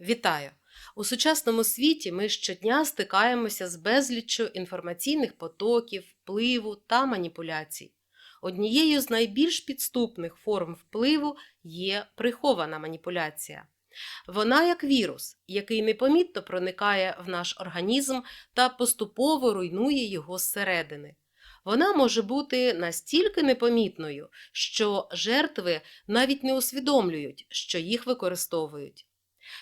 Вітаю! У сучасному світі ми щодня стикаємося з безліччю інформаційних потоків, впливу та маніпуляцій. Однією з найбільш підступних форм впливу є прихована маніпуляція. Вона як вірус, який непомітно проникає в наш організм та поступово руйнує його зсередини. Вона може бути настільки непомітною, що жертви навіть не усвідомлюють, що їх використовують.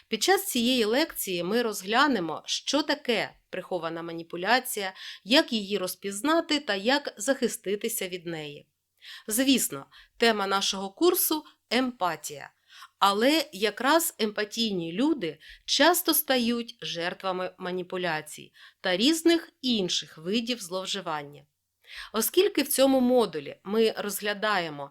Під час цієї лекції ми розглянемо, що таке прихована маніпуляція, як її розпізнати та як захиститися від неї. Звісно, тема нашого курсу емпатія. Але якраз емпатійні люди часто стають жертвами маніпуляцій та різних інших видів зловживання. Оскільки в цьому модулі ми розглядаємо,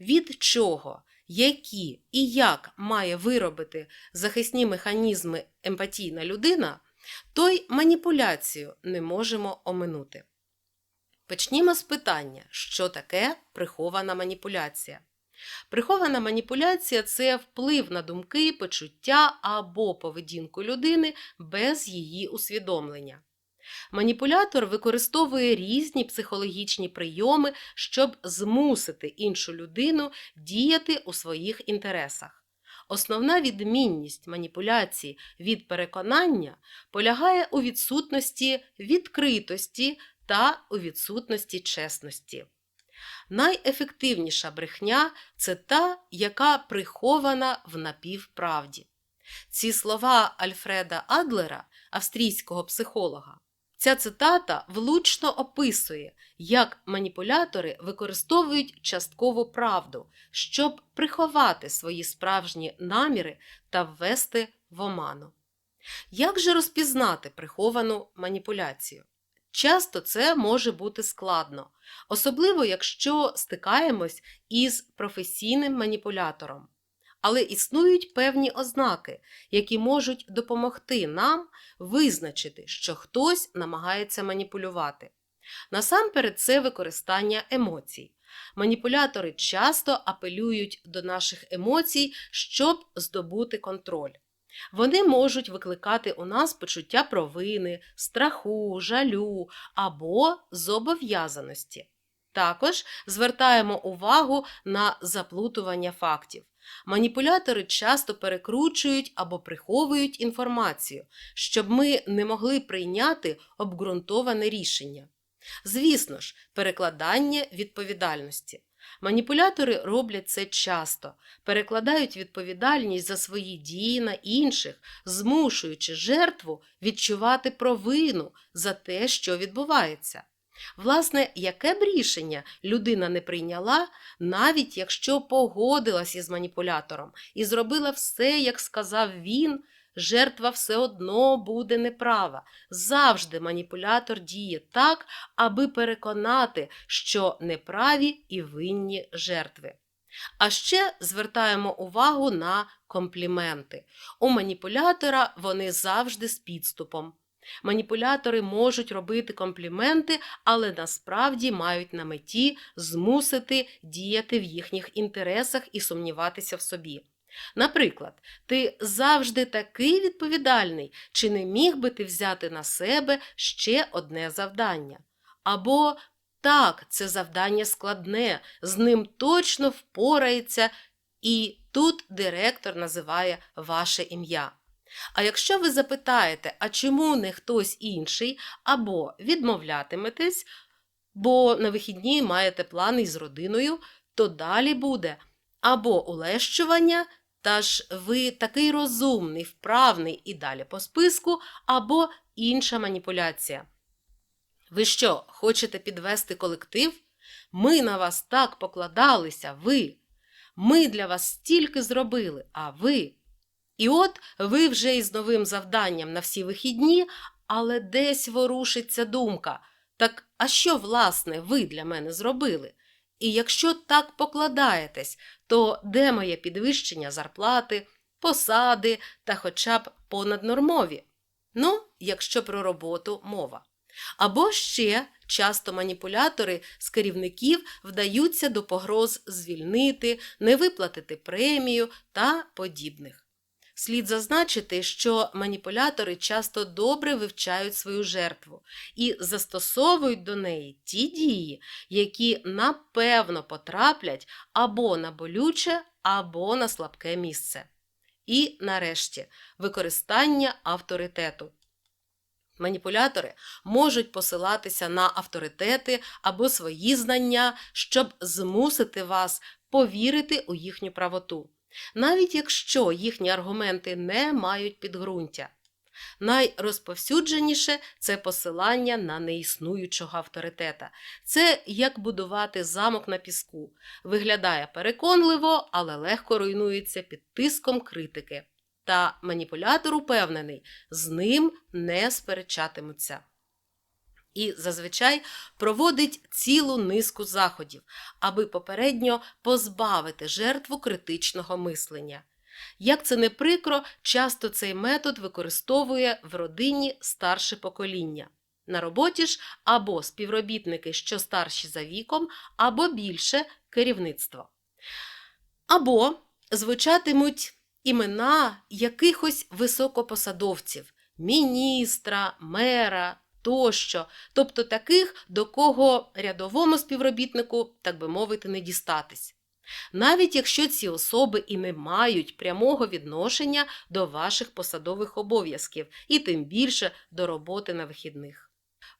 від чого, які і як має виробити захисні механізми емпатійна людина, то й маніпуляцію не можемо оминути. Почнімо з питання, що таке прихована маніпуляція. Прихована маніпуляція це вплив на думки, почуття або поведінку людини без її усвідомлення. Маніпулятор використовує різні психологічні прийоми, щоб змусити іншу людину діяти у своїх інтересах. Основна відмінність маніпуляції від переконання полягає у відсутності відкритості та у відсутності чесності. Найефективніша брехня це та, яка прихована в напівправді. Ці слова Альфреда Адлера, австрійського психолога, Ця цитата влучно описує, як маніпулятори використовують часткову правду, щоб приховати свої справжні наміри та ввести в оману. Як же розпізнати приховану маніпуляцію? Часто це може бути складно, особливо якщо стикаємось із професійним маніпулятором. Але існують певні ознаки, які можуть допомогти нам визначити, що хтось намагається маніпулювати. Насамперед, це використання емоцій. Маніпулятори часто апелюють до наших емоцій, щоб здобути контроль. Вони можуть викликати у нас почуття провини, страху, жалю або зобов'язаності. Також звертаємо увагу на заплутування фактів. Маніпулятори часто перекручують або приховують інформацію, щоб ми не могли прийняти обґрунтоване рішення. Звісно ж, перекладання відповідальності. Маніпулятори роблять це часто, перекладають відповідальність за свої дії на інших, змушуючи жертву відчувати провину за те, що відбувається. Власне, яке б рішення людина не прийняла, навіть якщо погодилась із маніпулятором і зробила все, як сказав він, жертва все одно буде неправа. Завжди маніпулятор діє так, аби переконати, що неправі і винні жертви. А ще звертаємо увагу на компліменти. У маніпулятора вони завжди з підступом. Маніпулятори можуть робити компліменти, але насправді мають на меті змусити діяти в їхніх інтересах і сумніватися в собі. Наприклад, ти завжди такий відповідальний, чи не міг би ти взяти на себе ще одне завдання? Або так, це завдання складне, з ним точно впорається, і тут директор називає ваше ім'я. А якщо ви запитаєте, а чому не хтось інший, або відмовлятиметесь, бо на вихідні маєте плани із родиною, то далі буде або улещування, та ж ви такий розумний, вправний і далі по списку, або інша маніпуляція. Ви що, хочете підвести колектив? Ми на вас так покладалися, ви. Ми для вас стільки зробили, а ви. І от ви вже із новим завданням на всі вихідні, але десь ворушиться думка. Так, а що, власне, ви для мене зробили? І якщо так покладаєтесь, то де моє підвищення зарплати, посади та хоча б понаднормові? Ну, якщо про роботу мова. Або ще часто маніпулятори з керівників вдаються до погроз звільнити, не виплатити премію та подібних. Слід зазначити, що маніпулятори часто добре вивчають свою жертву і застосовують до неї ті дії, які напевно потраплять або на болюче, або на слабке місце. І, нарешті, використання авторитету. Маніпулятори можуть посилатися на авторитети або свої знання, щоб змусити вас повірити у їхню правоту, навіть якщо їхні аргументи не мають підґрунтя. Найрозповсюдженіше це посилання на неіснуючого авторитета. Це як будувати замок на піску. Виглядає переконливо, але легко руйнується під тиском критики. Та маніпулятор упевнений, з ним не сперечатимуться. І зазвичай проводить цілу низку заходів, аби попередньо позбавити жертву критичного мислення. Як це не прикро, часто цей метод використовує в родині старше покоління. На роботі ж або співробітники, що старші за віком, або більше керівництво. Або звучатимуть імена якихось високопосадовців міністра, мера тощо, тобто таких, до кого рядовому співробітнику, так би мовити, не дістатись. Навіть якщо ці особи і не мають прямого відношення до ваших посадових обов'язків, і тим більше до роботи на вихідних.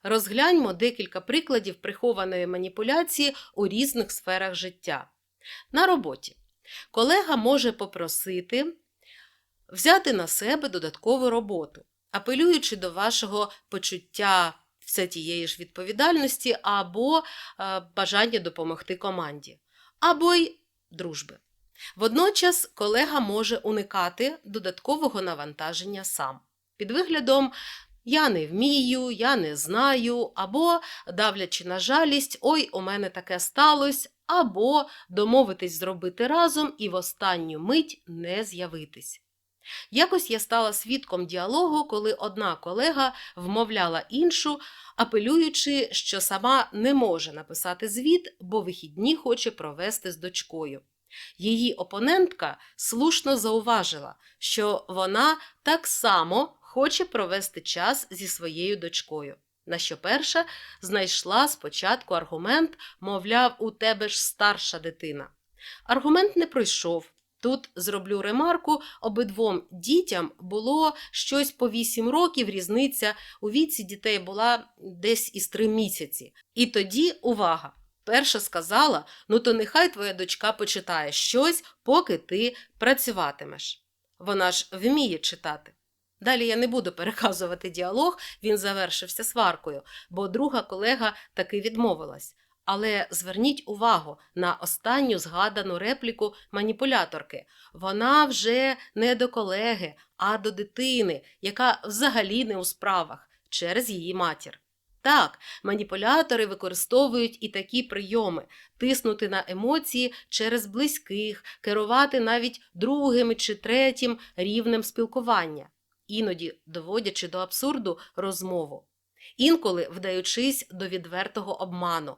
Розгляньмо декілька прикладів прихованої маніпуляції у різних сферах життя. На роботі колега може попросити взяти на себе додаткову роботу, апелюючи до вашого почуття все тієї ж відповідальності або е, бажання допомогти команді, або й дружби. Водночас колега може уникати додаткового навантаження сам під виглядом я не вмію, я не знаю, або давлячи на жалість, ой, у мене таке сталося, або домовитись зробити разом і в останню мить не з'явитись. Якось я стала свідком діалогу, коли одна колега вмовляла іншу, апелюючи, що сама не може написати звіт, бо вихідні хоче провести з дочкою. Її опонентка слушно зауважила, що вона так само хоче провести час зі своєю дочкою. На що перша знайшла спочатку аргумент, мовляв, у тебе ж старша дитина. Аргумент не пройшов. Тут зроблю ремарку, обидвом дітям було щось по 8 років, різниця у віці дітей була десь із 3 місяці. І тоді, увага, перша сказала, ну то нехай твоя дочка почитає щось, поки ти працюватимеш. Вона ж вміє читати. Далі я не буду переказувати діалог, він завершився сваркою, бо друга колега таки відмовилась. Але зверніть увагу на останню згадану репліку маніпуляторки. Вона вже не до колеги, а до дитини, яка взагалі не у справах через її матір. Так, маніпулятори використовують і такі прийоми тиснути на емоції через близьких, керувати навіть другим чи третім рівнем спілкування, іноді доводячи до абсурду розмову, інколи вдаючись до відвертого обману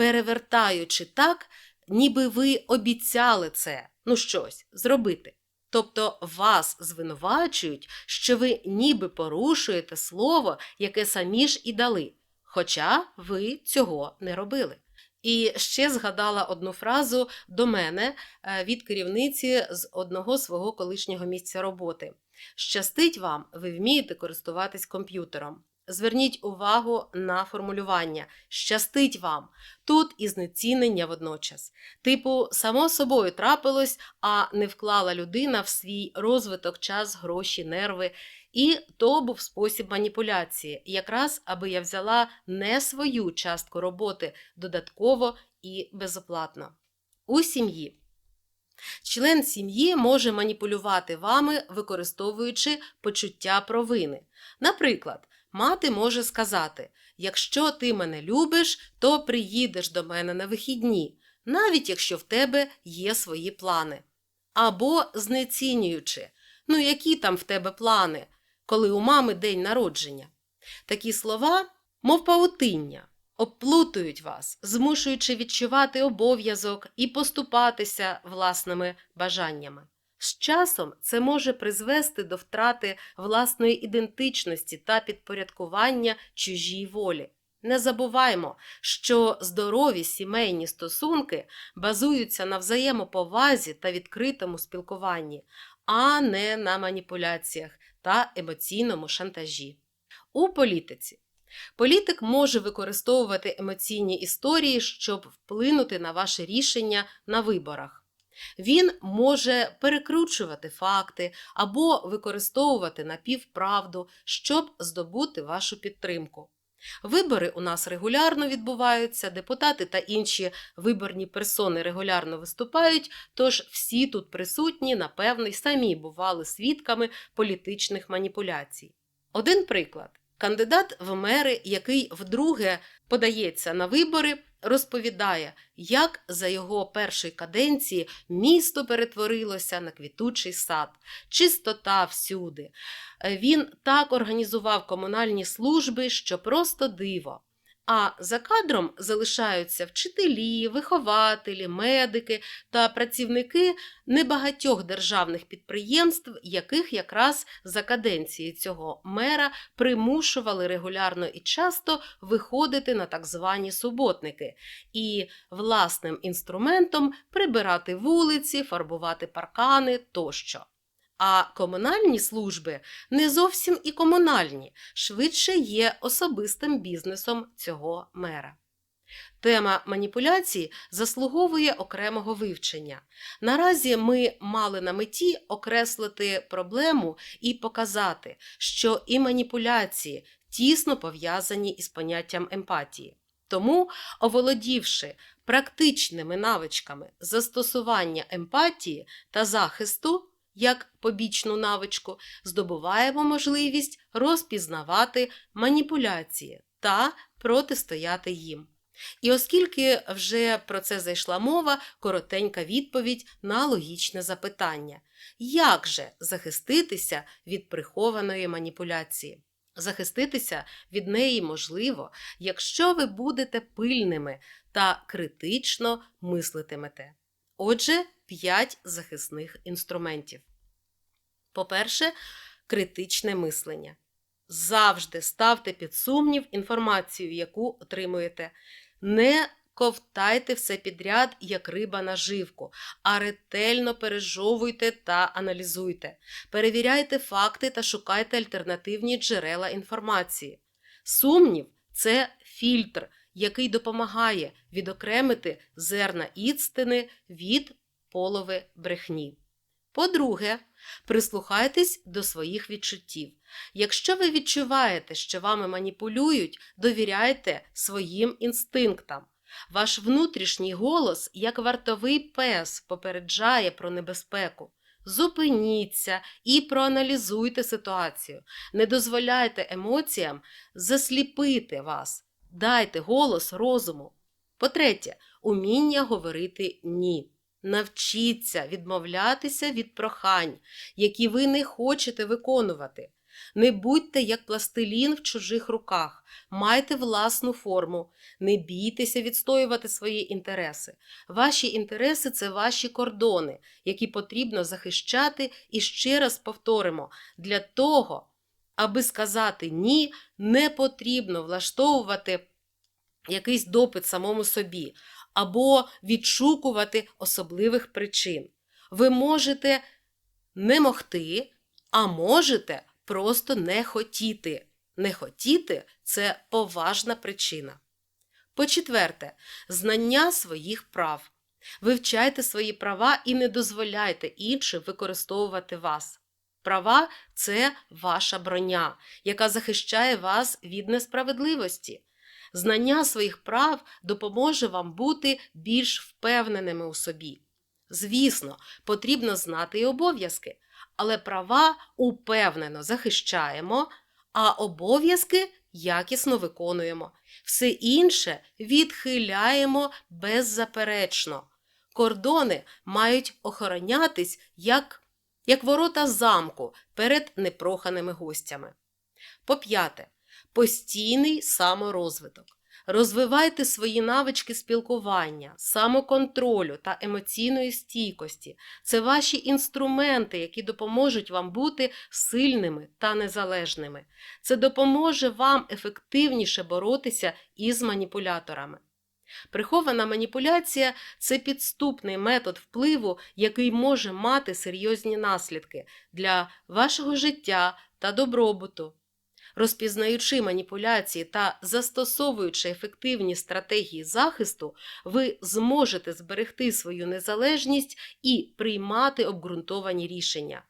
перевертаючи так, ніби ви обіцяли це, ну щось, зробити. Тобто вас звинувачують, що ви ніби порушуєте слово, яке самі ж і дали, хоча ви цього не робили. І ще згадала одну фразу до мене е, від керівниці з одного свого колишнього місця роботи: Щастить вам, ви вмієте користуватись комп'ютером. Зверніть увагу на формулювання щастить вам. Тут і знецінення водночас. Типу, само собою трапилось, а не вклала людина в свій розвиток, час, гроші, нерви. І то був спосіб маніпуляції, якраз аби я взяла не свою частку роботи додатково і безоплатно. У сім'ї. Член сім'ї може маніпулювати вами, використовуючи почуття провини. Наприклад, Мати може сказати: якщо ти мене любиш, то приїдеш до мене на вихідні, навіть якщо в тебе є свої плани. Або знецінюючи, ну які там в тебе плани, коли у мами день народження. Такі слова, мов паутиння, обплутують вас, змушуючи відчувати обов'язок і поступатися власними бажаннями. З часом це може призвести до втрати власної ідентичності та підпорядкування чужій волі. Не забуваймо, що здорові сімейні стосунки базуються на взаємоповазі та відкритому спілкуванні, а не на маніпуляціях та емоційному шантажі. У політиці політик може використовувати емоційні історії, щоб вплинути на ваше рішення на виборах. Він може перекручувати факти або використовувати напівправду, щоб здобути вашу підтримку. Вибори у нас регулярно відбуваються, депутати та інші виборні персони регулярно виступають, тож всі тут присутні, напевно, й самі бували свідками політичних маніпуляцій. Один приклад. Кандидат в мери, який вдруге подається на вибори, розповідає, як за його першої каденції місто перетворилося на квітучий сад, чистота всюди. Він так організував комунальні служби, що просто диво. А за кадром залишаються вчителі, вихователі, медики та працівники небагатьох державних підприємств, яких якраз за каденції цього мера примушували регулярно і часто виходити на так звані суботники і власним інструментом прибирати вулиці, фарбувати паркани тощо. А комунальні служби не зовсім і комунальні, швидше є особистим бізнесом цього мера. Тема маніпуляцій заслуговує окремого вивчення. Наразі ми мали на меті окреслити проблему і показати, що і маніпуляції тісно пов'язані із поняттям емпатії. Тому, оволодівши практичними навичками застосування емпатії та захисту, як побічну навичку, здобуваємо можливість розпізнавати маніпуляції та протистояти їм. І оскільки вже про це зайшла мова, коротенька відповідь на логічне запитання: як же захиститися від прихованої маніпуляції? Захиститися від неї можливо, якщо ви будете пильними та критично мислитимете. Отже, 5 захисних інструментів. По-перше, критичне мислення. Завжди ставте під сумнів інформацію, яку отримуєте. Не ковтайте все підряд, як риба наживку, а ретельно пережовуйте та аналізуйте. Перевіряйте факти та шукайте альтернативні джерела інформації. Сумнів це фільтр, який допомагає відокремити зерна істини від полови брехні. По-друге, прислухайтесь до своїх відчуттів. Якщо ви відчуваєте, що вами маніпулюють, довіряйте своїм інстинктам. Ваш внутрішній голос, як вартовий пес, попереджає про небезпеку. Зупиніться і проаналізуйте ситуацію. Не дозволяйте емоціям засліпити вас. Дайте голос розуму. По-третє, уміння говорити ні. Навчіться відмовлятися від прохань, які ви не хочете виконувати. Не будьте як пластилін в чужих руках, майте власну форму, не бійтеся відстоювати свої інтереси. Ваші інтереси це ваші кордони, які потрібно захищати і ще раз повторимо: для того, аби сказати ні, не потрібно влаштовувати якийсь допит самому собі або відшукувати особливих причин. Ви можете не могти, а можете просто не хотіти. Не хотіти це поважна причина. По-четверте, знання своїх прав. Вивчайте свої права і не дозволяйте іншим використовувати вас. Права це ваша броня, яка захищає вас від несправедливості. Знання своїх прав допоможе вам бути більш впевненими у собі. Звісно, потрібно знати і обов'язки, але права упевнено захищаємо, а обов'язки якісно виконуємо. Все інше відхиляємо беззаперечно. Кордони мають охоронятись як, як ворота замку перед непроханими гостями. По п'яте постійний саморозвиток. Розвивайте свої навички спілкування, самоконтролю та емоційної стійкості. Це ваші інструменти, які допоможуть вам бути сильними та незалежними. Це допоможе вам ефективніше боротися із маніпуляторами. Прихована маніпуляція це підступний метод впливу, який може мати серйозні наслідки для вашого життя та добробуту. Розпізнаючи маніпуляції та застосовуючи ефективні стратегії захисту, ви зможете зберегти свою незалежність і приймати обґрунтовані рішення.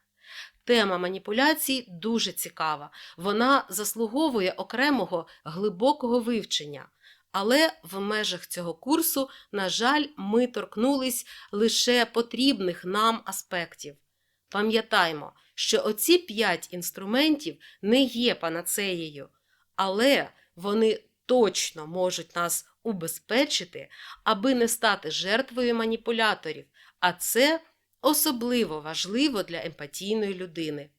Тема маніпуляцій дуже цікава, вона заслуговує окремого глибокого вивчення. Але в межах цього курсу, на жаль, ми торкнулись лише потрібних нам аспектів. Пам'ятаймо, що оці п'ять інструментів не є панацеєю, але вони точно можуть нас убезпечити, аби не стати жертвою маніпуляторів, а це особливо важливо для емпатійної людини.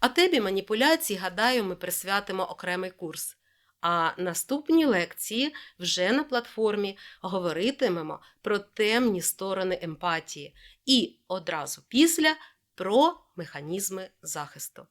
А темі маніпуляцій, гадаю, ми присвятимо окремий курс. А наступні лекції вже на платформі говоритимемо про темні сторони емпатії і одразу після про механізми захисту.